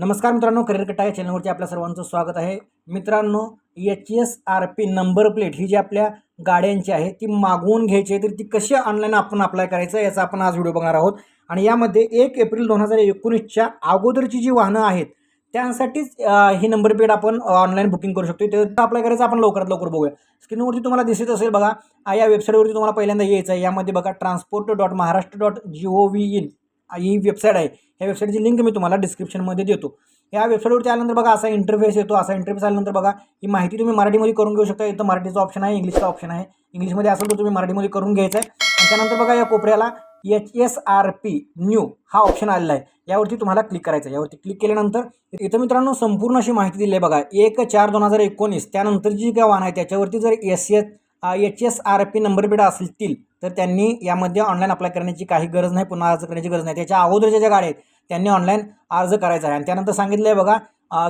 नमस्कार मित्रांनो करिअर कट्टा या चॅनलवरती आपल्या सर्वांचं स्वागत आहे. मित्रांनो H S R P number plate ही जी आपल्या गाड्यांची आहे ती मागवून घ्यायची आहे तर ती कशी ऑनलाईन आपण अप्लाय करायचं याचा आपण आज व्हिडिओ बघणार आहोत. आणि यामध्ये एक एप्रिल दोन हजार एकोणीसच्या अगोदरची जी वाहनं आहेत त्यासाठीच ही नंबर प्लेट आपण ऑनलाईन बुकिंग करू शकतो तर अप्लाय करायचं आपण लवकरात लवकर बघूया. स्क्रीनवरती तुम्हाला दिसत असेल बघा या वेबसाईटवरती तुम्हाला पहिल्यांदा यायचं आहे. यामध्ये बघा transport dot Maharashtra dot G O V in he website आहे. ह्या वेबसाईटची लिंक मी तुम्हाला डिस्क्रिप्शनमध्ये देतो. या वेबसाईटवरती आल्यानंतर बघा असा इंटरफेस येतो. असा इंटरफेस आल्यानंतर बघा ही माहिती तुम्ही मराठीमध्ये करून घेऊ शकता. इथं मराठीचा ऑप्शन आहे इंग्लिशचा ऑप्शन आहे. इंग्लिशमध्ये असेल तर तुम्ही मराठीमध्ये करून घ्यायचं आहे. आणि त्यानंतर बघा या कोपऱ्याला H S R P new हा ऑप्शन आलेला आहे. यावरती तुम्हाला क्लिक करायचं आहे. यावरती क्लिक केल्यानंतर इथं मित्रांनो संपूर्ण अशी माहिती दिली आहे बघा. एक चार दोन हजार एकोणीस. त्यानंतर जी काय वाहन आहे त्याच्यावरती जर S S H S R P number plate असतील तर त्यांनी यामध्ये ऑनलाईन अप्लाय करण्याची काही गरज नाही पुन्हा अर्ज करण्याची गरज नाही. त्याच्या अगोदरच्या ज्या गाड्या आहेत त्यांनी ऑनलाईन अर्ज करायचा आहे. आणि त्यानंतर सांगितलं आहे बघा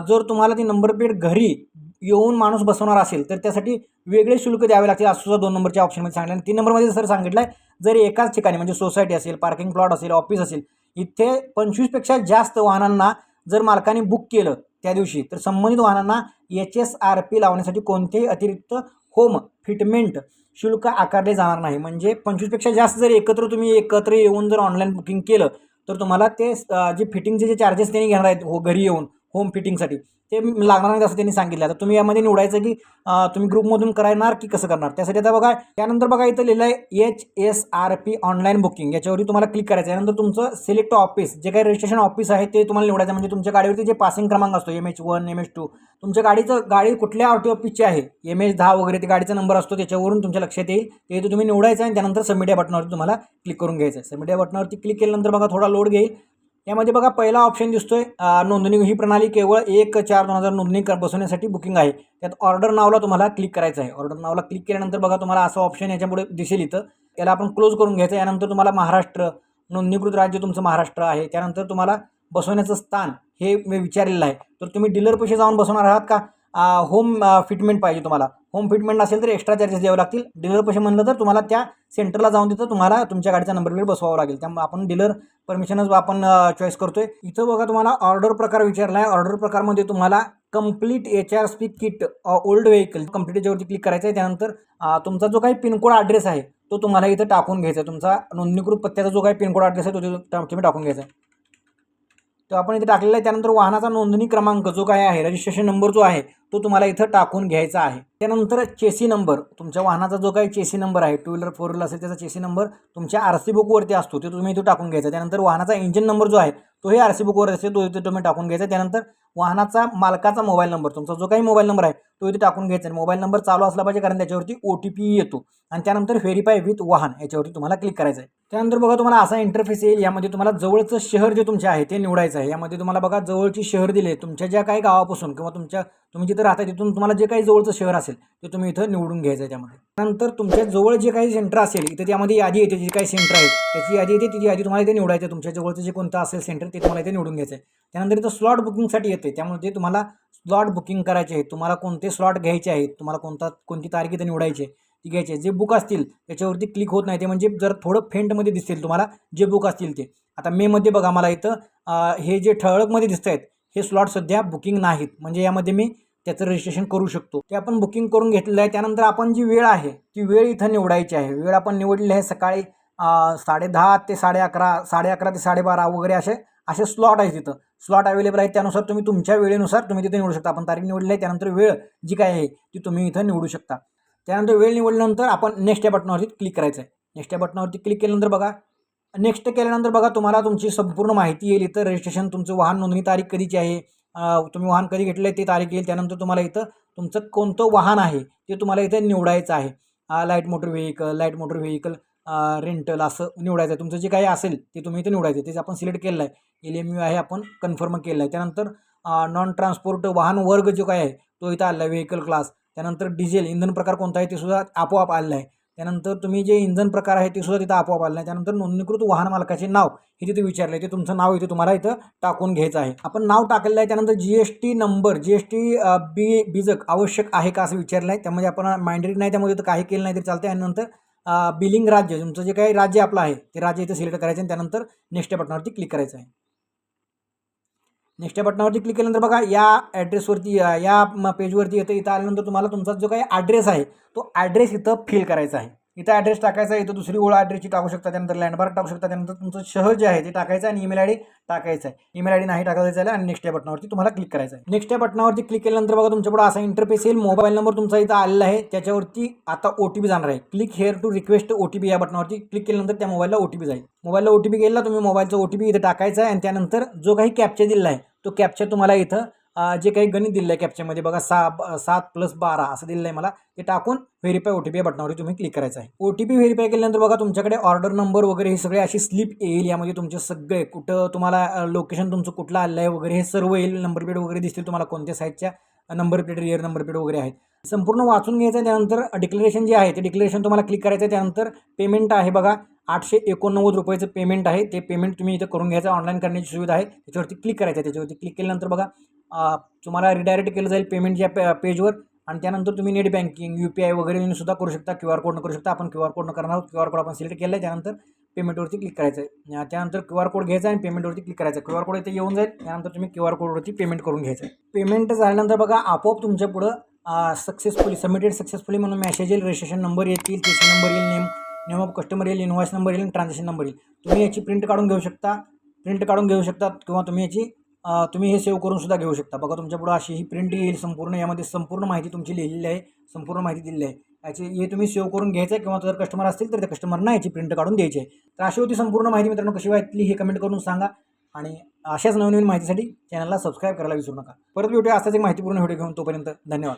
जर तुम्हाला ती नंबर प्लेट घरी येऊन माणूस बसवणार असेल तर त्यासाठी वेगळे शुल्क द्यावे लागतील. असं सुद्धा दोन नंबरच्या ऑप्शनमध्ये सांगितलं आणि तीन नंबरमध्ये सर सांगितलं आहे जर एकाच ठिकाणी म्हणजे सोसायटी असेल पार्किंग प्लॉट असेल ऑफिस असेल इथे पंचवीसपेक्षा जास्त वाहनांना जर मालकाने बुक केलं त्या दिवशी तर संबंधित वाहनांना एच एस आर पी लावण्यासाठी कोणतेही अतिरिक्त होम फिटमेंट शुल्क आकारले जाणार नाही. म्हणजे पंचवीसपेक्षा जास्त जर एकत्र तुम्ही एकत्र येऊन जर ऑनलाईन बुकिंग केलं तर तुम्हाला ते जे फिटिंगचे जे चार्जेस त्यांनी घेणार आहेत हो घरी येऊन होम फिटिंगसाठी ते लागणार नाही असं त्यांनी सांगितलं. आता तुम्ही यामध्ये निवडायचं की तुम्ही ग्रुपमधून करणार की कसं करणार? त्यासाठी आता बघा त्यानंतर बघा इथं लिहिलं आहे H S R P online booking याच्यावरती तुम्हाला क्लिक करायचं आहे. त्यानंतर तुमचं सिलेक्ट ऑफिस जे काही रजिस्ट्रेशन ऑफिस आहे ते तुम्हाला निवडायचं म्हणजे तुमच्या गाडीवरती जे पासिंग क्रमांक असतो M H one M H two तुमच्या गाडीचं गाडी कुठल्या आर टी ऑफिसची आहे? एम एच दहा वगैरे ते गाडीचा नंबर असतो त्याच्यावरून तुमच्या लक्षात येईल. ते तुम्ही निवडायचं आहे आणि त्यानंतर सबमिट या बटनावरती तुम्हाला क्लिक करून घ्यायचं आहे. सबमिट या बटनावरती क्लिक केल्यानंतर बघा थोडा लोड घेईल. यामध्ये बघा पहिला ऑप्शन दिसतोय नोंदणी ही प्रणाली केवळ एक चार दोन हजार नोंदणी कर बसवण्यासाठी बुकिंग आहे. त्यात ऑर्डर नावला तुम्हाला क्लिक करायचं आहे. ऑर्डर नावला क्लिक केल्यानंतर बघा तुम्हाला असं ऑप्शन याच्यापुढे दिसेल इथं. याला आपण क्लोज करून घ्यायचं यानंतर तुम्हाला महाराष्ट्र नोंदणीकृत राज्य तुमचं महाराष्ट्र आहे. त्यानंतर तुम्हाला बसवण्याचं स्थान हे मी विचारलेलं आहे. तर तुम्ही डीलर पैसे जाऊन बसवणार आहात का? होम फिटमेंट पाहिजे तुम्हाला. होम फिटमेंट असेल तर एक्स्ट्रा चार्जेस द्यावे लागतील. डीलर पैसे म्हणलं तर तुम्हाला त्या सेंटरला जाऊन तिथं तुम्हाला तुमच्या गाडीचा नंबर प्लेट बसवावा लागेल. त्यामुळे आपण डीलर परमिशनच आपण चॉईस करतोय. इथं बघा तुम्हाला ऑर्डर प्रकार विचारला आहे ऑर्डर प्रकारमध्ये तुम्हाला complete H R S P kit old vehicle complete याच्यावरती क्लिक करायचं आहे. त्यानंतर तुमचा जो काही पिनकोड ॲड्रेस आहे तो तुम्हाला इथं टाकून घ्यायचा आहे. तुमचा नोंदणीकृत पत्त्याचा जो काही पिनकोड ॲड्रेस आहे तो तुम्ही टाकून घ्यायचा आहे. तो आपण इथे टाकलेला आहे. त्यानंतर वाहनाचा नोंदणी क्रमांक जो काय आहे रजिस्ट्रेशन नंबर जो आहे तो तुम्हाला इथं टाकून घ्यायचा आहे. त्यानंतर चेसी नंबर तुमच्या वाहनाचा जो काही चेसी नंबर आहे टू व्हीलर फोर व्हीलर असेल त्याचा चेसी नंबर तुमच्या आर सी बुकवरती असतो ते तुम्ही इथं टाकून घ्यायचा. त्यानंतर वाहनाचा इंजिन नंबर जो आहे तोही आर सी बुकवर असेल तो इथे तुम्ही टाकून घ्यायचा. त्यानंतर वाहनाचा मालकाचा मोबाईल नंबर तुमचा जो काही मोबाईल नंबर आहे तो इथे टाकून घ्यायचा. आणि मोबाईल नंबर चालू असला पाहिजे कारण त्याच्यावरती ओ टी पी येतो. आणि त्यानंतर व्हेरीफाय विथ वाहन याच्यावरती तुम्हाला क्लिक करायचं आहे. त्यानंतर बघा तुम्हाला असा इंटरफेस येईल यामध्ये तुम्हाला जवळचं शहर जे तुमचे आहे ते निवडायचं आहे. यामध्ये तुम्हाला बघा जवळची शहर दिले तुमच्या ज्या काही गावापासून किंवा तुमच्या तुम्ही म्हणजे जिथं राहता तिथून तुम्हाला जे काही जवळचं शहर असेल ते तुम्ही इथं निवडून घ्यायचं आहे त्यामध्ये. नंतर तुमच्या जवळ जे काही सेंटर असेल इथं त्यामध्ये यादी येते जे काही सेंटर आहेत त्याची यादी येते ती यादी तुम्हाला इथे निवडायचं आहे. तुमच्या जवळचं जे कोणतं असेल सेंटर ते तुम्हाला इथे निवडून घ्यायचं आहे. त्यानंतर इथं स्लॉट बुकिंगसाठी येते त्यामुळे ते तुम्हाला स्लॉट बुकिंग करायचे आहे तुम्हाला कोणते स्लॉट घ्यायचे आहेत तुम्हाला कोणता कोणती तारीख इथं निवडायची आहे ती घ्यायची आहे. जे बुक असतील त्याच्यावरती क्लिक होत नाही ते म्हणजे जर थोडं फेंटमध्ये दिसतील तुम्हाला जे बुक असतील ते. आता मेमध्ये बघा मला इथं हे जे ठळकमध्ये दिसत आहेत हे स्लॉट सध्या बुकिंग नाहीत. म्हणजे यामध्ये मी त्याचं रजिस्ट्रेशन करू शकतो. ते आपण बुकिंग करून घेतलेलं आहे. त्यानंतर आपण जी वेळ आहे ती वेळ इथं निवडायची आहे. वेळ आपण निवडलेली आहे सकाळी साडे साडेदहा ते साडे अकरा साडे अकरा ते साडेबारा वगैरे असे असे स्लॉट आहेत तिथं. स्लॉट अवेलेबल आहेत त्यानुसार तुम्ही तुमच्या वेळेनुसार तुम्ही तिथे निवडू शकता. आपण तारीख निवडली आहे त्यानंतर वेळ जी काय आहे ती तुम्ही इथं निवडू शकता. त्यानंतर वेळ निवडल्यानंतर आपण नेक्स्ट या बटनावरती क्लिक करायचं आहे. नेक्स्ट या बटनावरती क्लिक केल्यानंतर बघा नेक्स्ट केल्यानंतर बघा तुम्हाला तुमची संपूर्ण माहिती येईल. इथं रजिस्ट्रेशन तुमचं वाहन नोंदणी तारीख कधीची आहे? तुम्ही वाहन कधी घेतलं आहे ते तारीख येईल. त्यानंतर तुम्हाला इथं तुमचं कोणतं वाहन आहे? ते तुम्हाला इथं निवडायचं आहे. Light motor vehicle light motor vehicle rental असं निवडायचं आहे. तुमचं जे काही असेल ते तुम्ही इथं निवडायचं आहे. ते आपण सिलेक्ट केलं आहे. एल एम यू आहे आपण कन्फर्म केलं आहे. त्यानंतर नॉन ट्रान्सपोर्ट वाहन वर्ग जो काय आहे तो इथं आला आहे. व्हेकल क्लास त्यानंतर डिझेल इंधन प्रकार कोणता आहे? ते सुद्धा आपोआप आलेला आहे. त्यानंतर तुम्ही जे इंधन प्रकार आहे ते सुद्धा तिथं आपोआप आलं नाही. त्यानंतर नोंदणीकृत वाहन मालकाचे नाव हे तिथे विचारलं. आहे ते तुमचं नाव इथे तुम्हाला इथं टाकून घ्यायचं आहे. आपण नाव टाकलेलं आहे. त्यानंतर G S T number G S T बी बीजक आवश्यक आहे का असं विचारलं आहे त्यामध्ये आपण माइंडेड नाही त्यामध्ये तर काही केलं नाही तरी चालतं आणि नंतर बिलिंग राज्य तुमचं जे काही राज्य आपलं आहे ते राज्य इथं सिलेक्ट करायचं आणि त्यानंतर नेक्स्ट बटनावरती क्लिक करायचं आहे. नेक्स्ट या बटनावरती क्लिक केल्यानंतर बघा या ॲड्रेसवरती या- पेजवरती येतं इथं आल्यानंतर तुम्हाला तुमचा जो काही ॲड्रेस आहे तो ॲड्रेस इथं फिल करायचा आहे. इथं ॲड्रेस टाकायचा आहे इथं दुसरी ओळ ॲड्रेसची टाकू शकता त्यानंतर लँडमार्क टाकू शकता त्यानंतर तुमचं शहर जे आहे ते टाकायचं आहे आणि ईमेल आय डी टाकायचं आहे. ईमेल आय डी नाही टाकायचं आहे आणि नेक्स्ट या बटनावरती तुम्हाला क्लिक करायचं आहे. नेक्स्ट या बटनावरती क्लिक केल्यानंतर बघा तुमच्यापुढे असा इंटरफेस येईल. मोबाईल नंबर तुमचा इथं आलेला आहे. त्याच्यावरती आता ओ टी पी जाणार आहे. Click here to request O T P या बटनावरती क्लिक केल्यानंतर त्या मोबाईलला ओ टी पी जाईल. मोबाईलला ओ टी पी गेला तुम्ही मोबाईलचा ओ टी पी इथं टाकायचा आहे आणि त्यानंतर जो काही कॅप्चा दिला आहे तो कॅप्चा तुम्हाला इथं जे काही गणित दिलं आहे कॅप्च्यामध्ये बघा सा ब- सात प्लस बारा असं दिलेलं आहे मला ते टाकून व्हेरीफाय ओ टी पी या बटनावरती तुम्ही क्लिक करायचं आहे. ओ टी पी व्हेरीफाय केल्यानंतर बघा तुमच्याकडे ऑर्डर नंबर वगैरे हे सगळे अशी स्लिप येईल यामध्ये तुमचे सगळे कुठं तुम्हाला लोकेशन तुमचं कुठलं आलं आहे वगैरे हे सर्व येईल नंबर प्लेट वगैरे दिसतील तुम्हाला कोणत्या साईजच्या number plate rear number plate वगैरे आहेत. संपूर्ण वाचून घ्यायचं आहे त्यानंतर डिक्लेरेशन जे आहे ते डिक्लेरेशन तुम्हाला क्लिक करायचं आहे त्यानंतर पेमेंट आहे बघा आठशे एकोणनव्वद रुपयाचं पेमेंट आहे ते पेमेंट तुम्ही इथं करून घ्यायचं ऑनलाईन करण्याची सुविधा आहे त्याच्यावरती क्लिक करायचं आहे त्याच्यावरती क्लिक केल्यानंतर बघा तुम्हाला रिडायरेक्ट केलं जाईल पेमेंटच्या पे पेजवर आणि त्यानंतर तुम्ही net banking U P I वगैरे सुद्धा करू शकता क्यू आर कोडनं करू शकता. आपण क्यू आर कोडनं करणार आहोत. क्यू आर कोड आपण सिलेक्ट केलं आहे त्यानंतर पेमेंटवरती क्लिक करायचं आहे त्यानंतर क्यू आर कोड घ्यायचा आहे आणि पेमेंटवरती क्लिक करायचं क्यू आर कोड इथे येऊन जाईल. त्यानंतर तुम्ही क्यू आर कोडवरती पेमेंट करून घ्यायचं आहे पेमेंट झाल्यानंतर बघा आपोआप तुमच्या पुढं सक्सेसफुली सबमिटेड सक्सेसफुली म्हणून मॅसेज येईल. रजिस्ट्रेशन नंबर येतील. टी सी नंबर येईल. नेम नेम ऑफ कस्टमर येईल. इनव्हॉइस नंबर येईल. ट्रान्झॅक्शन नंबर येईल. तुम्ही याची प्रिंट काढून घेऊ शकता. प्रिंट काढून घेऊ शकता किंवा तुम्ही याची तुम्ही हे सेव्ह करून सुद्धा घेऊ शकता. बघा तुमच्यापुढं अशी ही प्रिंट येईल संपूर्ण यामध्ये संपूर्ण माहिती तुमची लिहिलेली आहे संपूर्ण माहिती दिलेली आहे. याची हे तुम्ही सेव्ह करून घ्यायचं आहे किंवा जर कस्टमर असतील तर त्या कस्टमरना याची प्रिंट काढून द्यायची आहे. तर अशी होती संपूर्ण माहिती. मित्रांनो कशी वाटली हे कमेंट करून सांगा. आणि अशाच नवनवीन माहितीसाठी चॅनलला सबस्क्राईब करायला विसरू नका. परत भेटूया असाच एक माहितीपूर्ण व्हिडिओ घेऊन. तोपर्यंत धन्यवाद.